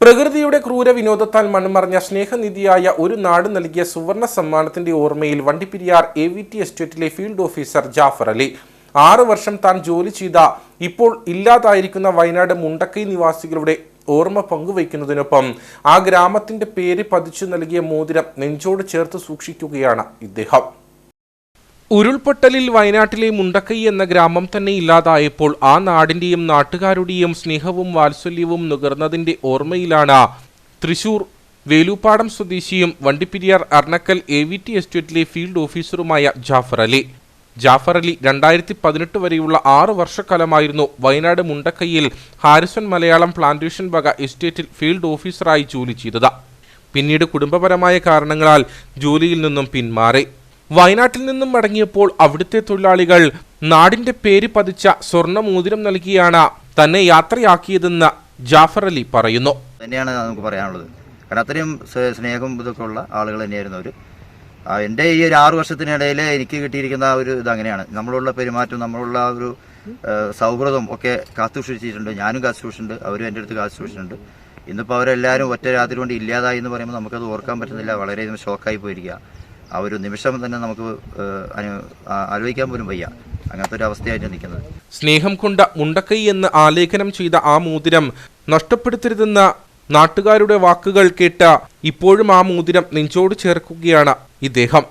പ്രകൃതിയുടെ ക്രൂര വിനോദത്താൽ മൺമറഞ്ഞ സ്നേഹനിധിയായ ഒരു നാട് നൽകിയ സുവർണ സമ്മാനത്തിന്റെ ഓർമ്മയിൽ വണ്ടിപ്പെരിയാർ എ വി ടി എസ്റ്റേറ്റിലെ ഫീൽഡ് ഓഫീസർ ജാഫർ അലി. ആറു വർഷം താൻ ജോലി ചെയ്ത ഇപ്പോൾ ഇല്ലാതായിരിക്കുന്ന വയനാട് മുണ്ടക്കൈ നിവാസികളുടെ ഓർമ്മ പങ്കുവയ്ക്കുന്നതിനൊപ്പം ആ ഗ്രാമത്തിന്റെ പേര് പതിച്ചു നൽകിയ മോതിരം നെഞ്ചോട് ചേർത്ത് സൂക്ഷിക്കുകയാണ് ഇദ്ദേഹം. ഉരുൾപൊട്ടലിൽ വയനാട്ടിലെ മുണ്ടക്കൈ എന്ന ഗ്രാമം തന്നെ ഇല്ലാതായപ്പോൾ ആ നാടിന്റെയും നാട്ടുകാരുടെയും സ്നേഹവും വാത്സല്യവും നുകർന്നതിന്റെ ഓർമ്മയിലാണ് തൃശൂർ വേലൂപ്പാടം സ്വദേശിയും Vandiperiyar Arnakkal A V T എസ്റ്റേറ്റിലെ ഫീൽഡ് ഓഫീസറുമായ ജാഫർ അലി. ജാഫർ അലി രണ്ടായിരത്തി പതിനെട്ട് വരെയുള്ള ആറു വർഷക്കാലമായിരുന്നു വയനാട് മുണ്ടക്കൈയിൽ ഹാരിസൺ മലയാളം പ്ലാന്റേഷൻ വക എസ്റ്റേറ്റിൽ ഫീൽഡ് ഓഫീസറായി ജോലി ചെയ്തത്. പിന്നീട് കുടുംബപരമായ കാരണങ്ങളാൽ ജോലിയിൽ നിന്നും പിന്മാറി. വയനാട്ടിൽ നിന്നും മടങ്ങിയപ്പോൾ അവിടുത്തെ തൊഴിലാളികൾ നാടിന്റെ പേര് പതിച്ച സ്വർണ മോതിരം നൽകിയാണ് തന്നെ യാത്രയാക്കിയതെന്ന് ജാഫർ അലി പറയുന്നു. തന്നെയാണ് നമുക്ക് പറയാനുള്ളത്. കാരണം അത്രയും സ്നേഹം ഇതൊക്കെ ഉള്ള ആളുകൾ തന്നെയായിരുന്നു അവർ എന്റെ ഈ ഒരു ആറു വർഷത്തിനിടയിൽ എനിക്ക് കിട്ടിയിരിക്കുന്ന ആ ഒരു ഇത് അങ്ങനെയാണ്. നമ്മളുള്ള പെരുമാറ്റം നമ്മളുള്ള ഒരു സൗഹൃദം ഒക്കെ കാത്തുസൂക്ഷിച്ചിട്ടുണ്ട്. ഞാനും കാത്തുസൂക്ഷിച്ചിട്ടുണ്ട്. അവരും എന്റെ അടുത്ത് കാത്തുസൂക്ഷിച്ചിട്ടുണ്ട്. ഇന്നിപ്പോൾ അവരെല്ലാവരും ഒറ്റ രാത്രി കൊണ്ട് ഇല്ലാതായി എന്ന് പറയുമ്പോൾ നമുക്കത് ഓർക്കാൻ പറ്റുന്നില്ല. വളരെയധികം ഷോക്കായി പോയിരിക്കുക. ആ ഒരു നിമിഷം തന്നെ നമുക്ക് ആലോചിക്കാൻ പോലും വയ്യ. അങ്ങനത്തെ ഒരു അവസ്ഥയായിട്ട് നിൽക്കുന്നത്. സ്നേഹം കൊണ്ട മുണ്ടക്കൈ എന്ന് ആലേഖനം ചെയ്ത ആ മോതിരം നഷ്ടപ്പെടുത്തരുതെന്ന നാട്ടുകാരുടെ വാക്കുകൾ കേട്ട ഇപ്പോഴും ആ മോതിരം നെഞ്ചോട് ചേർക്കുകയാണ് ഇദ്ദേഹം.